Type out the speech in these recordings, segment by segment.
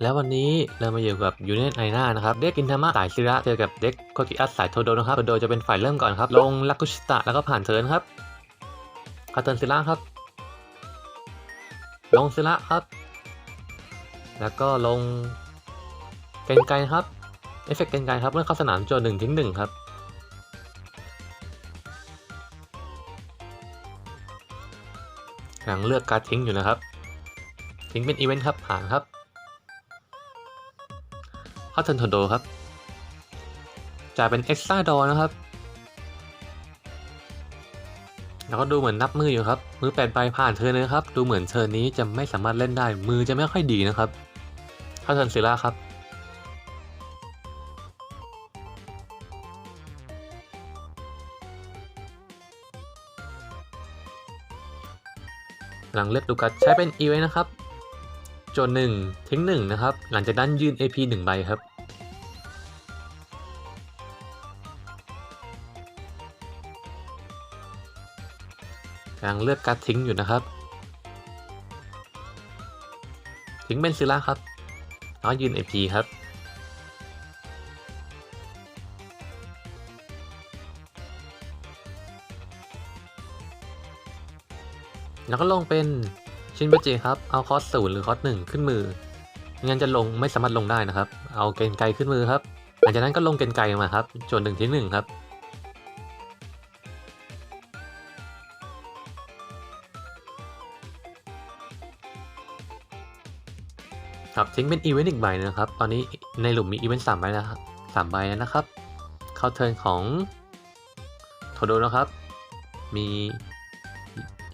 แล้ววันนี้เรามาอยู่กับยูเน t ไอน่านะครับ เด็กกินธรรมะสายซิระเจอกับเด็กโคกิอัสสายโทโดนะครับโทโดจะเป็นฝ่ายเริ่มก่อนครับ ลงลักกุชิตะแล้วก็ผ่านเทิร์นครับคาเทิร์นซิระครับ ลงซิระครับ แล้วก็ลงเกนไกครับ เอฟเฟกต์เกนไกครับเมื่อเข้าสนามโจหนึ่งทิ้งหนึ่งครับกำลังเลือกการทิ้งอยู่นะครับ ทิ้งเป็นอีเวนต์ครับผ่านครับ เข้าเทิร์นโดครับจ่ายเป็นเอ็กซ์ตาดอนะครับ แล้วก็ดูเหมือนนับมืออยู่ครับ มือแปดใบผ่านเทิร์นเลยนะครับ ดูเหมือนเทิร์นนี้จะไม่สามารถเล่นได้ มือจะไม่ค่อยดีนะครับเข้าเทิร์นซิล่าครับหลังเลือกดูกัดใช้เป็นอีเวนนะครับ จนหนึ่งทิ้งหนึ่งนะครับ หลังจากนั้นยืน AP หนึ่งใบครับ กำลังเลือกการ์ดทิ้งอยู่นะครับ ทิ้งเป็นซิล่าครับแล้วยืน AP ครับแล้วก็ลงเป็น ชินเบจิครับ เอาคอสศูนย์หรือคอสหนึ่งขึ้นมือไม่งั้นจะลงไม่สามารถลงได้นะครับ เอาเกณฑ์ไกลขึ้นมือครับ หลังจากนั้นก็ลงเกณฑ์ไกลมาครับจนหนึ่งทิ้งหนึ่งครับ ครับทิ้งเป็นอีเวนต์อีกใบหนะครับ ตอนนี้ในหลุมมีอีเวนต์สามใบนะครับสามใบแล้วนะครับ เข้าเทิร์นของโทโดนะครับ มี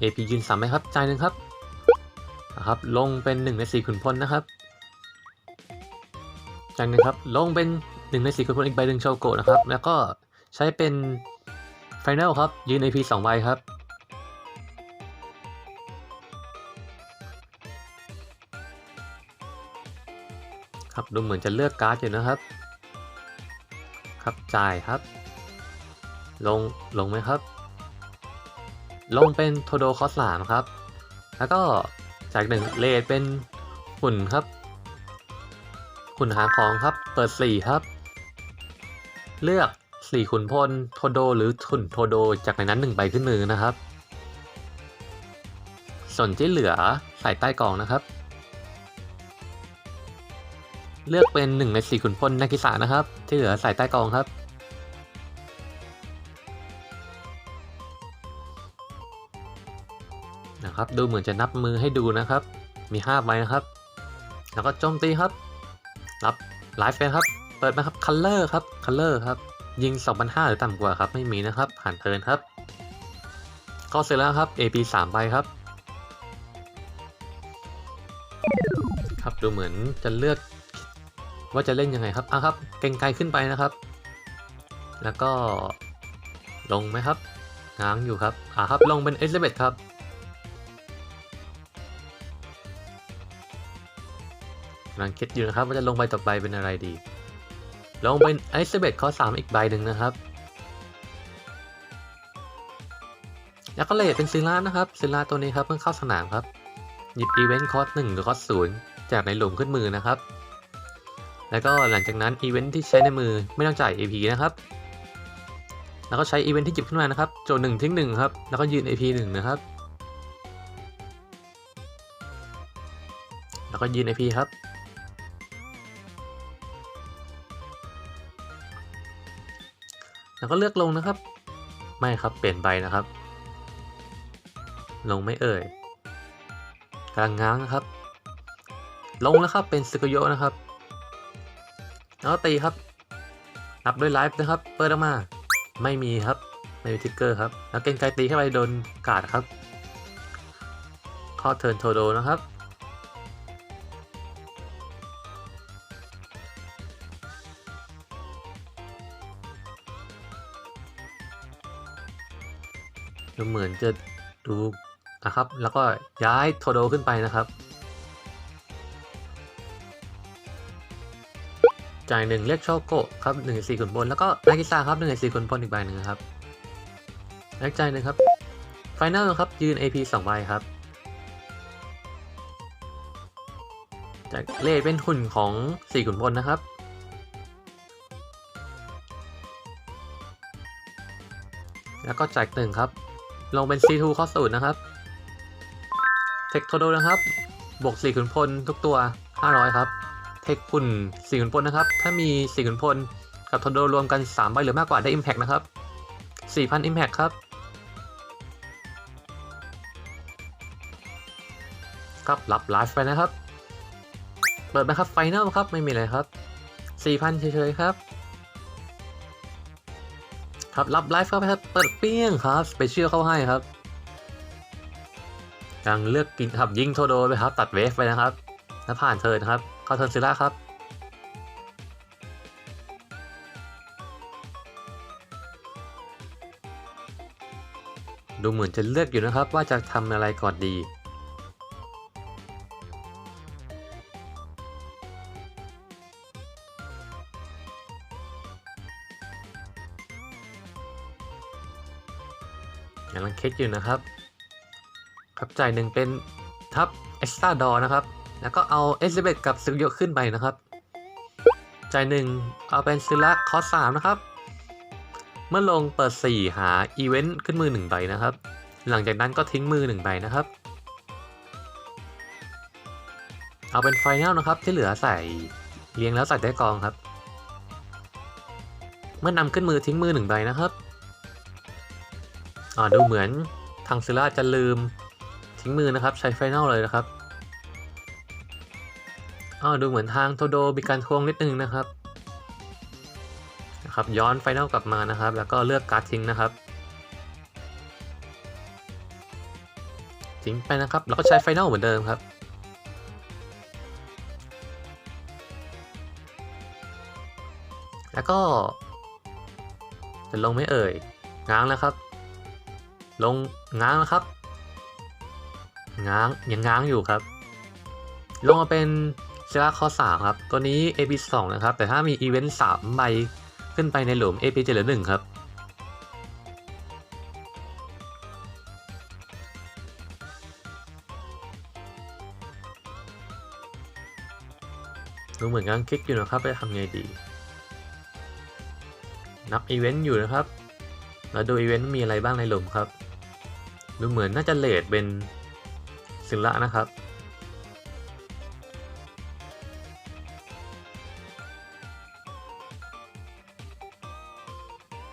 AP ยืนสามไหมครับ ใจ่หนึ่งครับ นะครับ ลงเป็นหนึ่งในสี่ขุนพลนะครับจ่ายหนึ่งครับ ลงเป็นหนึ่งในสี่ขุนพลอีกใบหนึ่งโชโกะนะครับ แล้วก็ใช้เป็นไฟแนลครับ ยืน AP สองใบครับ ครับ ดูเหมือนจะเลือกการ์ดอยู่นะครับ ครับ จ่ายครับ ลง ลงไหมครับ ลงเป็นโทโดคอสสามครับ แล้วก็ จากหนึ่งเลทเป็นหุ่นครับหุ่นหาของครับ เปิดสี่ครับ เลือกสี่ขุนพลโทโดหรือหุ่นโทโด จากในนั้นหนึ่งใบขึ้นมือนะครับ ส่วนที่เหลือใส่ใต้กล่องนะครับ เลือกเป็นหนึ่งในสี่ขุนพลนากิสานะครับ ที่เหลือใส่ใต้กองครับ นะครับ ดูเหมือนจะนับมือให้ดูนะครับ มี5ใบนะครับ แล้วก็โจมตีครับ รับไลฟ์เป็นครับ เปิดไหมครับคัลเลอร์ครับคัลเลอร์ครับ ยิง2,500หรือต่ำกว่าครับ ไม่มีนะครับ ผ่านเทินครับ ก็เสร็จแล้วครับ AP 3ใบครับ ครับดูเหมือนจะเลือกว่าจะเล่นยังไงครับอะครับ เก่งไกลขึ้นไปนะครับ แล้วก็ลงไหมครับง้างอยู่ครับอะครับ ลงเป็นเอลิเบตครับ กำลังคิดอยู่นะครับว่าจะลงใบต่อไปเป็นอะไรดี ลงเป็นเอลิเบตข้อสามอีกใบหนึ่งนะครับ แล้วก็เลทเป็นซิล่านะครับซิล่าตัวนี้ครับเพิ่งเข้าสนามครับ หยิบอีเวนต์คอร์สหนึ่งหรือคอร์สศูนย์จากในหลุมขึ้นมือนะครับ แล้วก็หลังจากนั้นอีเวนท์ที่ใช้ในมือไม่ต้องจ่าย AP นะครับ แล้วก็ใช้อีเวนท์ที่หยิบขึ้นมานะครับ โจหนึ่งทิ้งหนึ่งครับ แล้วก็ยืน AP หนึ่งนะครับ แล้วก็ยืน AP ครับ แล้วก็เลือกลงนะครับ ไม่ครับเปลี่ยนใบนะครับ ลงไม่เอ่ยกำลังง้างนะครับ ลงแล้วครับเป็นสกุโยนะครับ แล้วตีครับ นับด้วยไลฟ์นะครับ เปิดออกมาไม่มีครับไม่มีทิกเกอร์ครับ แล้วเกนไกตีเข้าไปโดนกาดครับข้อเทิร์นโทโดนะครับ จะดูนะครับ แล้วก็ย้ายโทโดขึ้นไปนะครับ จ่ายหนึ่งเรียกโชโกะครับหนึ่งสี่ขุนพลแล้วก็นากิซาครับหนึ่งสี่ขุนพลอีกใบหนึ่งครับแลกจ่ายหนึ่งครับไฟแนลครับยืน AP สองใบครับจากเล่เป็นหุ่นของสี่ขุนพลนะครับ แล้วก็จากหนึ่งครับ ลงเป็น C2 ข้อสูตรนะครับ เทคโทโดนะครับ บวก4ขุนพลทุกตัว 500 ครับ เทคหุ่น4ขุนพลนะครับ ถ้ามี 4ขุนพลกับโทโดรวมกัน 3 ใบหรือมากกว่าได้ Impact นะครับ 4,000 Impact ครับ ครับรับไลฟ์ไปนะครับ เปิดไหมครับไฟแนลครับ ไม่มีอะไรครับ 4,000 เฉยๆครับ ครับรับไลฟ์เข้าไปครับเปิดเปี้ยงครับสเปเชียลเข้าให้ครับยังเลือกกินครับยิงโทโดไปครับ ตัดเวฟไปนะครับแล้วผ่านเทิร์นครับ เข้าเทิร์นซิล่าครับดูเหมือนจะเลือกอยู่นะครับว่าจะทำอะไรก่อนดี กอยู่นะครับ ครับจ่ายหนึ่งเป็นทับเอ็กซ์ตาดอนะครับ แล้วก็เอาเอสเบตกับซึกโยขึ้นไปนะครับ จ่ายหนึ่งเอาเป็นซิละคอสสามนะครับ เมื่อลงเปิด 4 หาอีเวนต์ขึ้นมือ1ใบนะครับ หลังจากนั้นก็ทิ้งมือ1ใบนะครับ เอาเป็นไฟแนลนะครับที่เหลือใส่เรียงแล้วใส่ได้กองครับ เมื่อนำขึ้นมือทิ้งมือ1ใบนะครับ อ่าดูเหมือนทางซิล่าจะลืมทิ้งมือนะครับใช้ไฟนอลเลยนะครับอ่าดูเหมือนทางโทโดมีการทวงนิดนึงนะครับนะครับ ย้อนไฟนอลกลับมานะครับ แล้วก็เลือกการ์ดทิ้งนะครับ ทิ้งไปนะครับแล้วก็ใช้ไฟนอลเหมือนเดิมครับแล้วก็จะลงไม่เอ่ยง้างแล้วครับ ลงง้างนะครับ ง้างยังง้างอยู่ครับ ลงมาเป็นเซราข้อ3ครับ ตัวนี้ AP 2นะครับ แต่ถ้ามีอีเวนต์3ใบขึ้นไปในหลุม AP จะเหลือ1ครับ ดูเหมือนกำลังคิดอยู่นะครับจะทำไงดี นับอีเวนต์อยู่นะครับแล้วดูอีเวนต์มีอะไรบ้างในหลุมครับ ดูเหมือนน่าจะเลดเป็นสิละนะครับ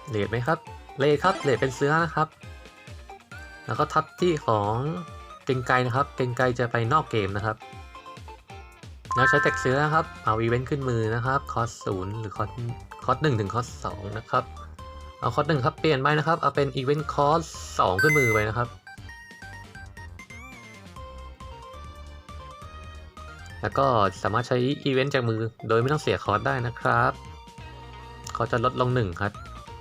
เลดไหมครับ เลดครับ เลดเป็นเสื้อนะครับ แล้วก็ทับที่ของเกงไกนะครับ เกงไกจะไปนอกเกมนะครับแล้วใช้แท็กเสื้อนะครับ เอาอีเวนต์ขึ้นมือนะครับ คอสศูนย์หรือคอสคอสหนึ่งถึงคอสสองนะครับ เอาคอร์สหนึ่งครับ เปลี่ยนไปนะครับ เอาเป็นอีเวนต์คอร์สสองขึ้นมือไปนะครับ แล้วก็สามารถใช้อีเวนต์จากมือโดยไม่ต้องเสียคอร์สได้นะครับเขาจะลดลงหนึ่งครับ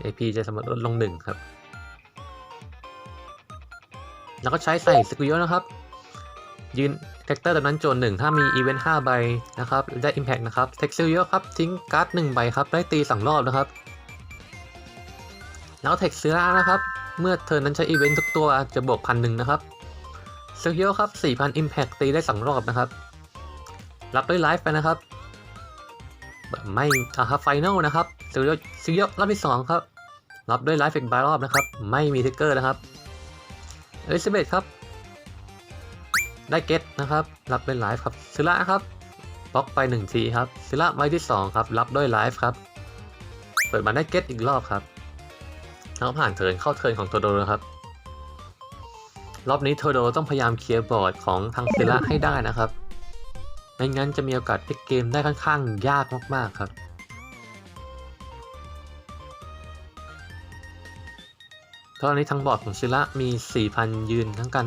AP จะสามารถลดลงหนึ่งครับ แล้วก็ใช้ใส่สกิลนะครับ ยืนแท็กเตอร์ตอนนั้นโจนหนึ่งถ้ามีอีเวนต์ห้าใบนะครับได้ Impact นะครับเท็กซิลเยอะครับทิ้งการ์ดหนึ่งใบครับได้ตีสองรอบนะครับ แล้วเทคเซรานะครับ เมื่อเธอนั้นใช้อีเวนต์ทุกตัวจะบวกพันหนึ่งนะครับเซลเฮียครับ4,000 Impact ตีได้2รอบนะครับ รับด้วยไลฟ์ไปนะครับ ไม่อะครับไฟแนลนะครับเซลเฮียเซลเฮียรอบที่2ครับ รับด้วยไลฟ์อีกบารอบนะครับ ไม่มีทิกเกอร์นะครับเอลิซาเบธครับ ได้เกตนะครับ รับด้วยไลฟ์ครับซิล่าครับบล็อกไป1ทีครับซิล่าไว้ที่2ครับ รับด้วยไลฟ์ครับ เปิดมาได้เกตอีกรอบครับ แล้วผ่านเทิร์นเข้าเทิร์นของโทโดนะครับ รอบนี้โทโดต้องพยายามเคลียร์บอร์ดของทางเซล่าให้ได้นะครับไม่งั้นจะมีโอกาสพลิกเกมได้ค่อนข้างยากมากๆครับ ตอนนี้ทางบอร์ดของเซล่ามี 4,000 ยืนทั้งกัน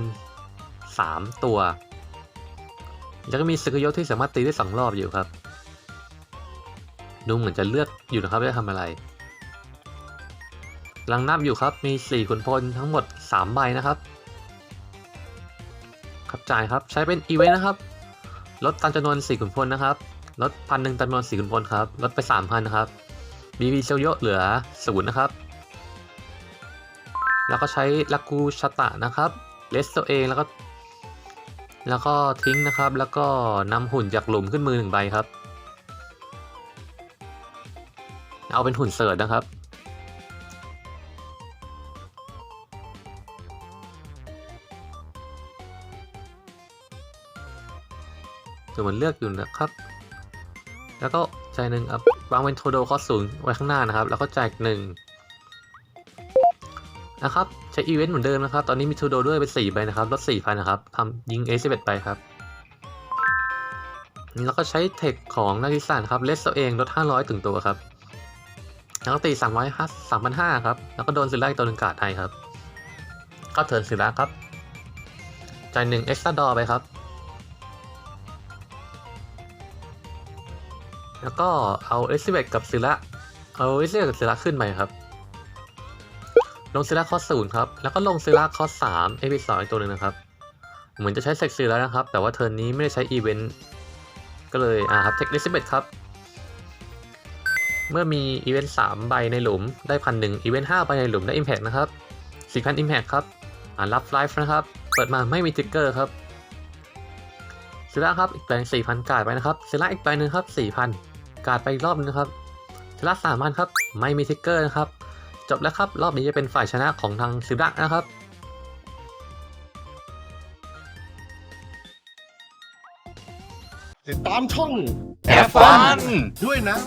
3 ตัว แล้วก็มีสกิลยที่สามารถตีได้ 2 รอบอยู่ครับ ดูเหมือนจะเลือกอยู่นะครับว่าจะทำอะไร กำลังนับอยู่ครับมี 4 ขุนพลทั้งหมด 3 ใบนะครับ ครับจ่ายครับใช้เป็นอีเวนต์นะครับ ลดตามจำนวน 4 ขุนพลนะครับ ลดพันหนึ่งจำนวน 4 ขุนพลครับ ลดไป 3,000 นะครับบีบีเซลโยเหลือ0นย์นะครับ แล้วก็ใช้ลากูชาตะนะครับเลสตัวเองแล้วก็ แล้วก็ทิ้งนะครับ แล้วก็นำหุ่นจากหลุมขึ้นมือหนึ่งใบครับ เอาเป็นหุ่นเสิร์ชนะครับ เดี๋ยวมันเลือกอยู่นะครับ แล้วก็จ่ายหนึ่งครับวางเป็นโทโดคอสศูนย์ไว้ข้างหน้านะครับ แล้วก็จ่ายอีกหนึ่งนะครับใช้อีเวนต์เหมือนเดิมนะครับ ตอนนี้มีโทโดด้วยเป็นสี่ใบนะครับลดสี่พันนะครับทำยิง A11 ไปครับ แล้วก็ใช้เทคของนาริสันครับเลสตัวเองลด500 ถึงตัวครับ แล้วก็ตี300 3,500ครับ แล้วก็โดนซิลล่าตัวหนึ่งกาดไทยครับ ก็เทิร์นซิลล่าครับจ่ายหนึ่งเอ็กซ์ตร้าดอไปครับ แล้วก็เอาเอสซิเวตกับซิลล่าเอาเอสซิเวตกับซิลล่าขึ้นไปครับ ลงซิลล่าคอสศูนย์ครับ แล้วก็ลงซิลล่าคอสสามเอพิสองอีกตัวหนึ่งนะครับ เหมือนจะใช้เซ็กซิลแล้วนะครับ แต่ว่าเทิร์นนี้ไม่ได้ใช้อีเวนต์ก็เลยอ่าครับเทคลิสิเบตครับ เมื่อมีอีเวนต์สามใบในหลุมได้พันหนึ่งอีเวนต์ห้าใบในหลุมได้อิมแพ t นะครับสี่พันอิมแพ t ครับอ่ารับไลฟ์นะครับ เปิดมาไม่มีทิกเกอร์ครับซิล่าครับอีกแปลงสี่พันกาดไปนะครับซิล่าอีกแปลงหนึ่งครับสี่พัน กาดไปอีกรอบนึงนะครับซิล่าสามพันครับ ไม่มีทิกเกอร์นะครับ จบแล้วครับ รอบนี้จะเป็นฝ่ายชนะของทางซิล่านะครับติดตามช่องแอฟฟันด้วยนะ